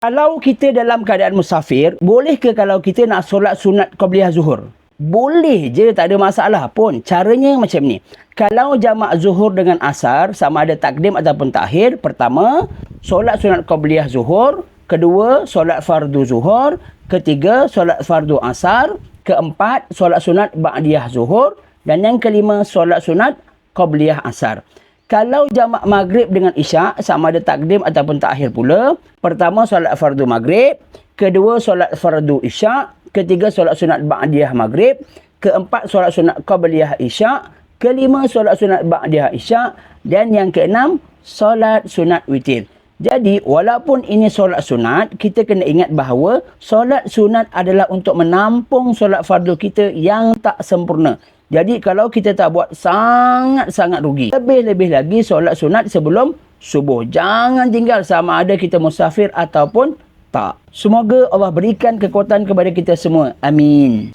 Kalau kita dalam keadaan musafir, boleh ke kalau kita nak solat sunat Qabliyah Zuhur? Boleh je, tak ada masalah pun. Caranya macam ni. Kalau jamak Zuhur dengan Asar, sama ada takdim ataupun takhir, pertama, solat sunat Qabliyah Zuhur. Kedua, solat fardu Zuhur. Ketiga, solat fardu Asar. Keempat, solat sunat Ba'diyah Zuhur. Dan yang kelima, solat sunat Qabliyah Asar. Kalau jamak maghrib dengan isyak sama ada takdim ataupun takhir pula. Pertama solat fardu maghrib, kedua solat fardu isyak, ketiga solat sunat ba'diyah maghrib, keempat solat sunat qabliyah isyak, kelima solat sunat ba'diyah isyak dan yang keenam solat sunat witir. Jadi walaupun ini solat sunat, kita kena ingat bahawa solat sunat adalah untuk menampung solat fardu kita yang tak sempurna. Jadi kalau kita tak buat sangat-sangat rugi. Lebih-lebih lagi solat sunat sebelum subuh. Jangan tinggal sama ada kita musafir ataupun tak. Semoga Allah berikan kekuatan kepada kita semua. Amin.